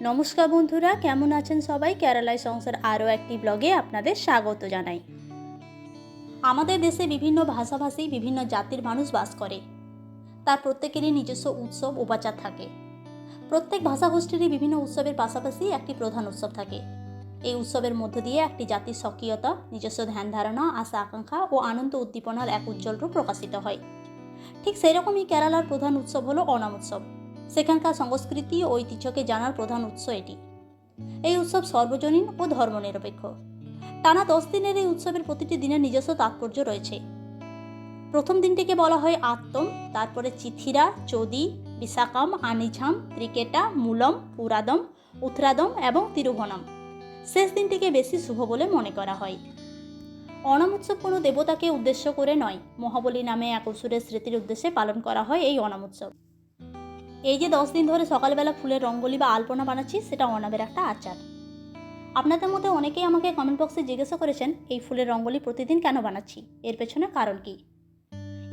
নমস্কার বন্ধুরা, কেমন আছেন সবাই? কেরালায় সংসার আরও একটি ব্লগে আপনাদের স্বাগত জানাই। আমাদের দেশে বিভিন্ন ভাষাভাষী, বিভিন্ন জাতির মানুষ বাস করে। তার প্রত্যেকেরই নিজস্ব উৎসব, উপাচার থাকে। প্রত্যেক ভাষাগোষ্ঠীরই বিভিন্ন উৎসবের পাশাপাশি একটি প্রধান উৎসব থাকে। এই উৎসবের মধ্য দিয়ে একটি জাতির সক্রিয়তা নিজস্ব ধ্যান ধারণা, আশা, আকাঙ্ক্ষা ও আনন্দ উদ্দীপনার এক উজ্জ্বল রূপ প্রকাশিত হয়। ঠিক সেরকমই কেরালার প্রধান উৎসব হলো ওনাম উৎসব। সেখানকার সংস্কৃতি ও ঐতিহ্যকে জানার প্রধান উৎস এটি। এই উৎসব সর্বজনীন ও ধর্মনিরপেক্ষ। টানা দশ দিনের এই উৎসবের প্রতিটি দিনের নিজস্ব তাৎপর্য রয়েছে। প্রথম দিনটিকে বলা হয় আত্তম, তারপরে চিথিরা, চৌদি, বিশাকাম, আনিঝাম, ত্রিকেটা, মূলম, পুরাদম উথরাদম এবং তিরুভনম। শেষ দিনটিকে বেশি শুভ বলে মনে করা হয়। অনাম উৎসব কোনো দেবতাকে উদ্দেশ্য করে নয়। মহাবলী নামে এক অসুরের স্মৃতির উদ্দেশ্যে পালন করা হয় এই অনাম উৎসব। এই যে দশ দিন ধরে সকালবেলা ফুলের রঙ্গোলি বা আলপনা বানাচ্ছি সেটা অনামের একটা আচার। আপনাদের মধ্যে অনেকেই আমাকে কমেন্ট বক্সে জিজ্ঞাসা করেছেন, এই ফুলের রঙ্গোলি প্রতিদিন কেন বানাচ্ছি? এর পেছনে কারণ কি?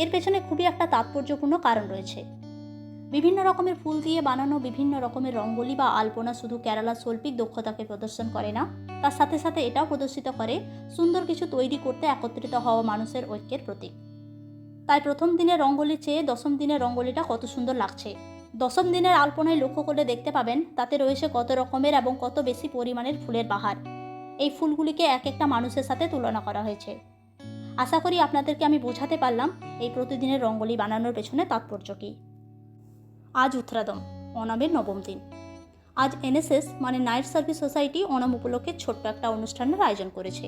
এর পেছনে খুবই একটা তাৎপর্যপূর্ণ কারণ রয়েছে। বিভিন্ন রকমের ফুল দিয়ে বানানো বিভিন্ন রকমের রঙ্গোলি বা আলপনা শুধু কেরালার শৈল্পিক দক্ষতাকে প্রদর্শন করে না, তার সাথে সাথে এটাও প্রদর্শিত করে সুন্দর কিছু তৈরি করতে একত্রিত হওয়া মানুষের ঐক্যের প্রতীক। তাই প্রথম দিনের রঙ্গোলি চেয়ে দশম দিনের রঙ্গোলিটা কত সুন্দর লাগছে দশম দিনের আলপনায় লক্ষ্য করলে দেখতে পাবেন, তাতে রয়েছে কত রকমের এবং কত বেশি পরিমাণের ফুলের বাহার। এই ফুলগুলিকে এক একটা মানুষের সাথে তুলনা করা হয়েছে। আশা করি আপনাদেরকে আমি বোঝাতে পারলাম এই প্রতিদিনের রঙ্গোলি বানানোর পেছনে তাৎপর্য কী। আজ উত্তরাদম, অনামের নবম দিন। আজ এনএসএস মানে নাইট সার্ভিস সোসাইটি অনাম উপলক্ষে ছোট্ট একটা অনুষ্ঠানের আয়োজন করেছে।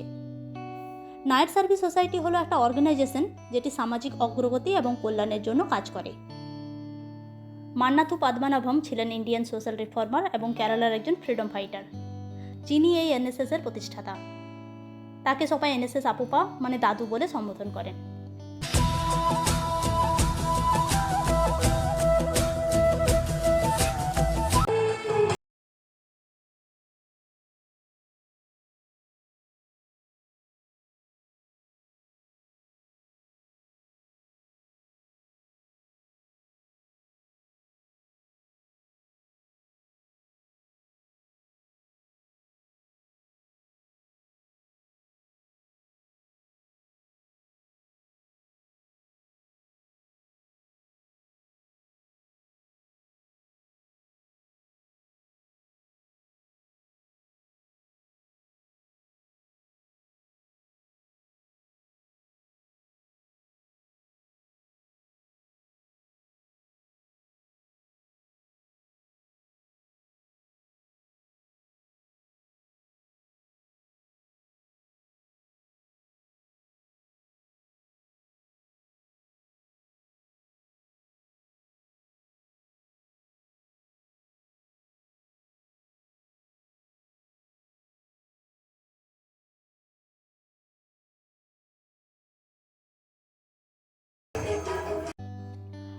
নাইট সার্ভিস সোসাইটি হলো একটা অর্গানাইজেশন যেটি সামাজিক অগ্রগতি এবং কল্যাণের জন্য কাজ করে। মান্নাথু পদ্মানাভম ছিলেন ইন্ডিয়ান সোশ্যাল রিফর্মার এবং কেরালার একজন ফ্রিডম ফাইটার। যিনি এই এনএসএস এর প্রতিষ্ঠাতা। তাকে সবাই এনএসএস আপুপা মানে দাদু বলে সম্বোধন করেন।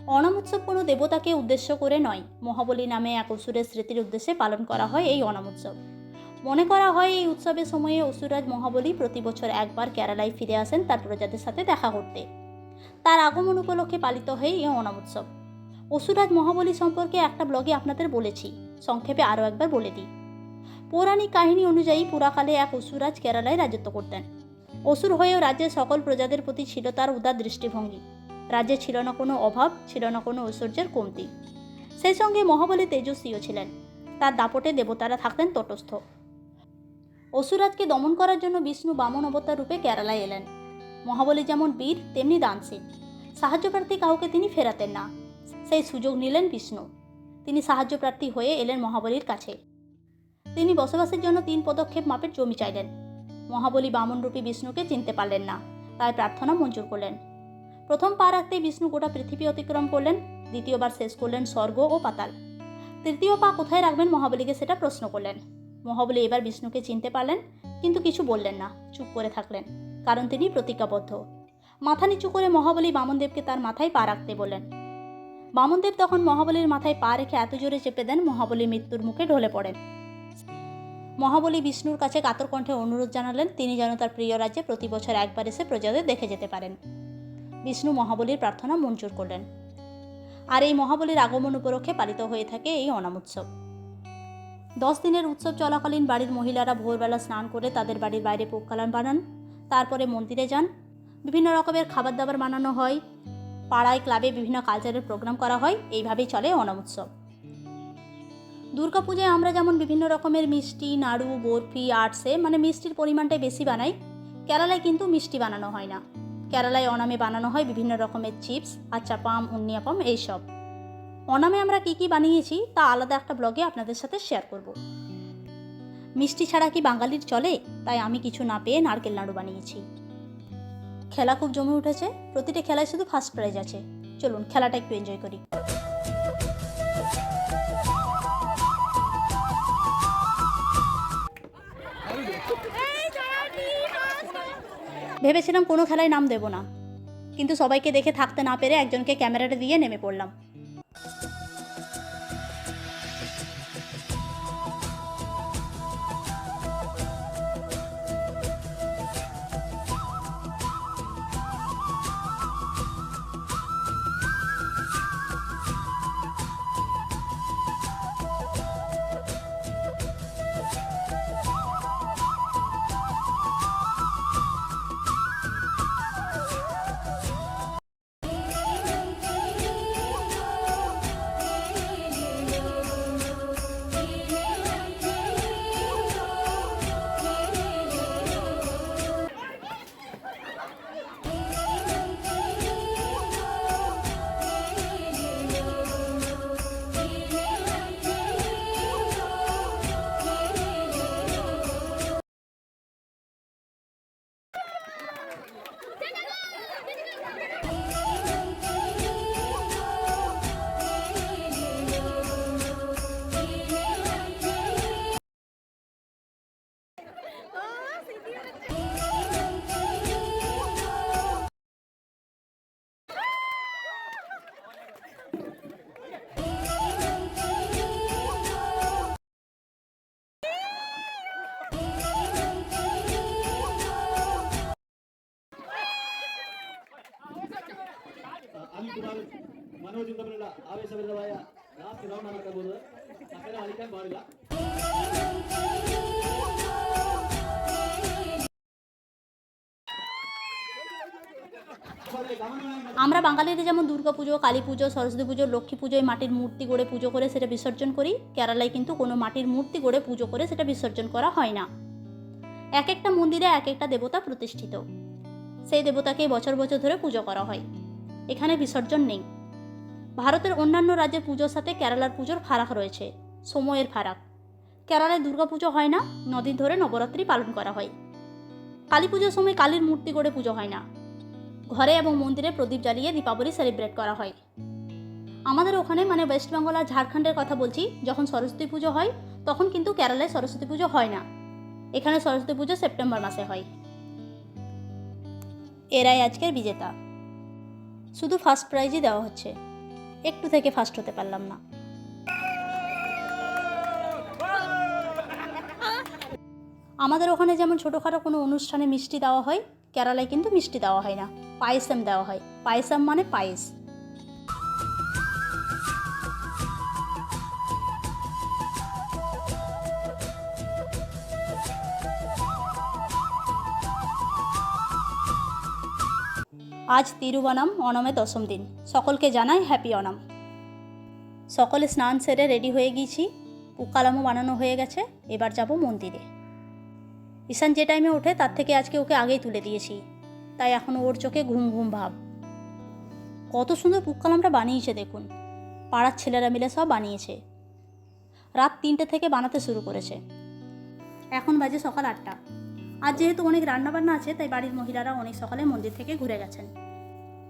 অনাম কোনো দেবতাকে উদ্দেশ্য করে নয়। মহাবলী নামে এক অসুরের স্মৃতির উদ্দেশ্যে পালন করা হয় এই অনাম উৎসব মনে করা হয় এই উৎসবের সময়ে অসুরাজ মহাবলী প্রতি বছর একবার কেরালায় ফিরে আসেন তার প্রজাদের সাথে দেখা করতে। তার আগমন উপলক্ষে পালিত হয় এই অনাম উৎসব অসুরাজ মহাবলী সম্পর্কে একটা ব্লগে আপনাদের বলেছি, সংক্ষেপে আরও একবার বলে দিই। পৌরাণিক কাহিনী অনুযায়ী পুরাকালে এক অসুরাজ কেরালায় রাজত্ব করতেন। অসুর হয়েও রাজ্যের সকল প্রজাদের প্রতি ছিল তার উদার দৃষ্টিভঙ্গি। রাজ্যে ছিল না কোনো অভাব, ছিল না কোনো ঐশ্বর্যের কমতি। সেই সঙ্গে মহাবলী তেজস্বীও ছিলেন। তার দাপটে দেবতারা থাকতেন তটস্থ। অসুরাজকে দমন করার জন্য বিষ্ণু বামন অবতার রূপে কেরালায় এলেন। মহাবলী যেমন বীর, তেমনি দানশীল। সাহায্যপ্রার্থী কাউকে তিনি ফেরাতেন না। সেই সুযোগ নিলেন বিষ্ণু। তিনি সাহায্যপ্রার্থী হয়ে এলেন মহাবলীর কাছে। তিনি বসবাসের জন্য তিন পদক্ষেপ মাপের জমি চাইলেন। মহাবলী বামনরূপী বিষ্ণুকে চিনতে পারলেন না। তাই প্রার্থনা মঞ্জুর করলেন। প্রথম পা রাখতেই বিষ্ণু গোটা পৃথিবী অতিক্রম করলেন, দ্বিতীয়বার শেষ করলেন স্বর্গ ও পাতাল। তৃতীয় পা কোথায় রাখবেন মহাবলীকে সেটা প্রশ্ন করলেন। মহাবলী এবার বিষ্ণুকে চিনতে পারলেন, কিন্তু কিছু বললেন না, চুপ করে থাকলেন, কারণ তিনি প্রতিজ্ঞাবদ্ধ। মাথা নিচু করে মহাবলী বামনদেবকে তার মাথায় পা রাখতে বললেন। বামনদেব তখন মহাবলীর মাথায় পা রেখে এত জোরে চেপে দেন, মহাবলী মৃত্যুর মুখে ঢলে পড়েন। মহাবলী বিষ্ণুর কাছে কাতর কণ্ঠে অনুরোধ জানালেন, তিনি যেন তার প্রিয় রাজ্যে প্রতি বছর একবার এসে প্রজাদের দেখে যেতে পারেন। বিষ্ণু মহাবলীর প্রার্থনা মঞ্জুর করলেন। আর এই মহাবলীর আগমন উপলক্ষে পালিত হয়ে থাকে এই অনাম উৎসব দশ দিনের উৎসব চলাকালীন বাড়ির মহিলারা ভোরবেলা স্নান করে তাদের বাড়ির বাইরে পোক্কালান বানান, তারপরে মন্দিরে যান। বিভিন্ন রকমের খাবার দাবার বানানো হয়। পাড়ায়, ক্লাবে বিভিন্ন কালচারের প্রোগ্রাম করা হয়। এইভাবেই চলে ওণম উৎসব দুর্গাপূজায় আমরা যেমন বিভিন্ন রকমের মিষ্টি, নাড়ু, বরফি আর্টসে মানে মিষ্টির পরিমাণটাই বেশি বানাই, কেরালায় কিন্তু মিষ্টি বানানো হয় না। কেরালায় অনামে বানানো হয় বিভিন্ন রকমের চিপস আচাপাম উন্নিয়াপাম এইসব। অনামে আমরা কী কী বানিয়েছি তা আলাদা একটা ব্লগে আপনাদের সাথে শেয়ার করব। মিষ্টি ছাড়া কি বাঙালির চলে? তাই আমি কিছু না পেয়ে নারকেল নাড়ু বানিয়েছি। খেলা খুব জমে উঠেছে, প্রতিটা খেলায় শুধু ফার্স্ট প্রাইজ আছে। চলুন, খেলাটা একটু এনজয় করি। ভেবেছিলাম কোনো খেলায় নাম দেব না। কিন্তু সবাইকে দেখে থাকতে না পেরে একজনকে ক্যামেরাটা দিয়ে নেমে পড়লাম। ಮನೋಜಿಂದ ಬರಲಿಲ್ಲ ಆವೇಶ ಬರಲವಾಯ ರಾತ್ರಿ ರಾಮ ಮಾಡ್ಕೋಬಹುದು ಅದೆಲ್ಲ ಅಳಿಕೆ ಮಾಡಿಲ್ಲ আমরা বাঙালিরা যেমন দুর্গাপুজো কালী পুজো, সরস্বতী পুজো, লক্ষ্মী পুজোয় মাটির মূর্তি গড়ে পুজো করে সেটা বিসর্জন করি। কেরালায় কিন্তু কোনো মাটির মূর্তি গড়ে পুজো করে সেটা বিসর্জন করা হয় না। এক একটা মন্দিরে এক একটা দেবতা প্রতিষ্ঠিত। সেই দেবতাকে বছর বছর ধরে পুজো করা হয়। এখানে বিসর্জন নেই। ভারতের অন্যান্য রাজ্যের পুজোর সাথে কেরালার পুজোর ফারাক রয়েছে। সময়ের ফারাক। কেরালায় দুর্গাপুজো হয় না নদিন ধরে নবরাত্রি পালন করা হয়। কালী পুজোর সময় কালীর মূর্তি গড়ে পুজো হয় না। ঘরে এবং মন্দিরে প্রদীপ জ্বালিয়ে দীপাবলি সেলিব্রেট করা হয়। আমাদের ওখানে মানে ওয়েস্ট বেঙ্গল আর ঝাড়খণ্ডের কথা বলছি, যখন সরস্বতী পুজো হয়, তখন কিন্তু কেরালায় সরস্বতী পুজো হয় না। এখানে সরস্বতী পুজো সেপ্টেম্বর মাসে হয়। এরাই আজকের বিজেতা। শুধু ফার্স্ট প্রাইজই দেওয়া হচ্ছে। একটু থেকে ফার্স্ট হতে পারলাম না। আমাদের ওখানে যেমন ছোটোখাটো কোনো অনুষ্ঠানে মিষ্টি দেওয়া হয় কেরালায় কিন্তু মিষ্টি দেওয়া হয় না। পায়েসাম দেওয়া হয়। পায়েসাম মানে পায়েস। আজ তিরুবনাম অনমে দশম দিন। সকলকে জানাই হ্যাপি অনম। সকলে স্নান সেরে রেডি হয়ে গিয়েছি। পুকালামও বানানো হয়ে গেছে। এবার যাব মন্দিরে। ঈশান যে টাইমে ওঠে, তার থেকে আজকে ওকে আগেই তুলে দিয়েছি। তাই এখন ওর চোখে ঘুম ঘুম ভাব। কত সুন্দর পুক্কালামটা বানিয়েছে দেখুন। পাড়ার ছেলেরা মিলে সব বানিয়েছে। রাত তিনটে থেকে বানাতে শুরু করেছে। এখন বাজে সকাল আটটা। আজ যেহেতু অনেক রান্নাবান্না আছে, তাই বাড়ির মহিলারা অনেক সকালে মন্দির থেকে ঘুরে গেছেন।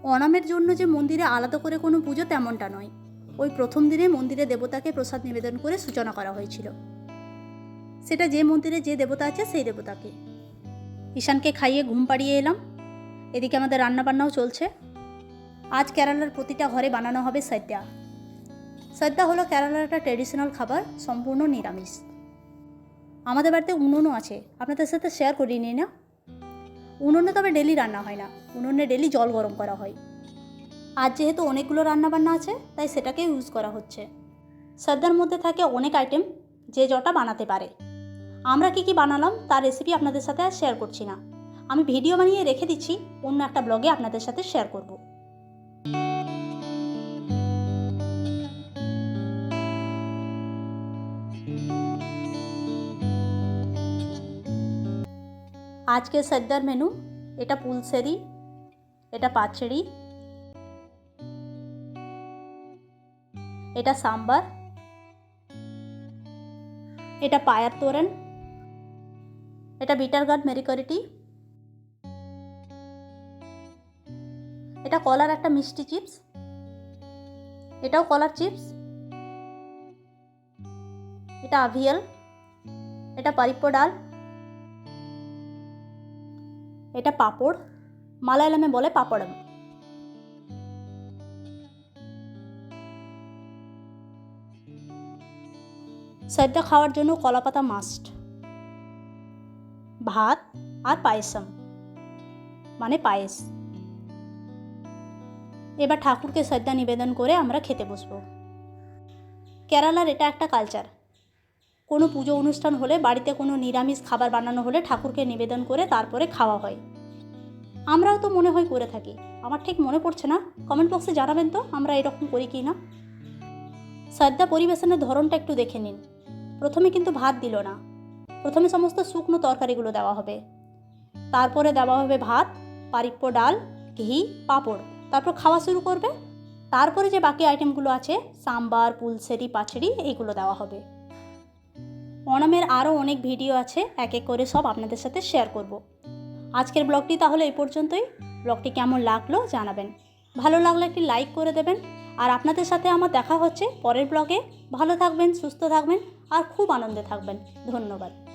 অনামের জন্য যে মন্দিরে আলাদা করে কোনো পুজো তেমনটা নয়। ওই প্রথম দিনে মন্দিরে দেবতাকে প্রসাদ নিবেদন করে সূচনা করা হয়েছিল। সেটা যে মন্দিরে যে দেবতা আছে সেই দেবতাকে। ঈশানকে খাইয়ে ঘুম পাড়িয়ে এলাম। এদিকে আমাদের রান্নাবান্নাও চলছে। আজ কেরালার প্রতিটা ঘরে বানানো হবে সদ্যা সদ্যা হলো কেরালার একটা ট্রেডিশনাল খাবার, সম্পূর্ণ নিরামিষ। আমাদের বাড়িতে উনুনও আছে। আপনাদের সাথে শেয়ার করিনি না। উনুনে তবে ডেলি রান্না হয় না। উনুনে ডেলি জল গরম করা হয়। আজ যেহেতু অনেকগুলো রান্নাবান্না আছে, তাই সেটাকে ইউজ করা হচ্ছে। সদ্যার মধ্যে থাকে অনেক আইটেম যে যটা বানাতে পারে। আমরা কি কি বানালাম তার রেসিপি আপনাদের সাথে আর শেয়ার করছি না। আমি ভিডিও বানিয়ে রেখে দিচ্ছি, অন্য একটা ব্লগে আপনাদের সাথে শেয়ার করব। আজকে সদ্যার মেনু এটা পুলসেরি, এটা পাচড়ি, এটা সাম্বার, এটা পায়ার তোরন এটা বিটার গার্ড মেরিকরিটি এটা কলার একটা মিষ্টি চিপস এটাও কলার চিপস এটা আভিয়াল এটা পারিপ্পো ডাল. এটা পাপড়। মালায়ালামে বলে পাপড়ম। সদ্য খাওয়ার জন্য কলাপাতা মাস্ট ভাত আর পায়েসম। মানে পায়েস। এবার ঠাকুরকে শ্রদ্ধা নিবেদন করে আমরা খেতে বসবো। কেরালার এটা একটা কালচার কোনো পুজো অনুষ্ঠান হলে, বাড়িতে কোনো নিরামিষ খাবার বানানো হলে ঠাকুরকে নিবেদন করে তারপরে খাওয়া হয়। আমরাও তো মনে হয় করে থাকি। আমার ঠিক মনে পড়ছে না। কমেন্ট বক্সে জানাবেন তো, আমরা এরকম করি কি না? শ্রদ্ধা পরিবেশনের ধরনটা একটু দেখে নিন। প্রথমে কিন্তু ভাত দিল না। প্রথমে সমস্ত শুকনো তরকারিগুলো দেওয়া হবে। তারপরে দেওয়া হবে ভাত পারিপ্য ডাল, ঘি, পাঁপড়। তারপর খাওয়া শুরু করবে। তারপরে যে বাকি আইটেমগুলো আছে, সাম্বার, পুলসেরি পাচড়ি এইগুলো দেওয়া হবে। ওনামের আরও অনেক ভিডিও আছে, এক এক করে সব আপনাদের সাথে শেয়ার করব। আজকের ব্লগটি তাহলে এই পর্যন্তই। ব্লগটি কেমন লাগল জানাবেন। ভালো লাগলে একটি লাইক করে দেবেন। আর আপনাদের সাথে আমার দেখা হচ্ছে পরের ব্লগে। ভালো থাকবেন, সুস্থ থাকবেন, আর খুব আনন্দে থাকবেন। ধন্যবাদ।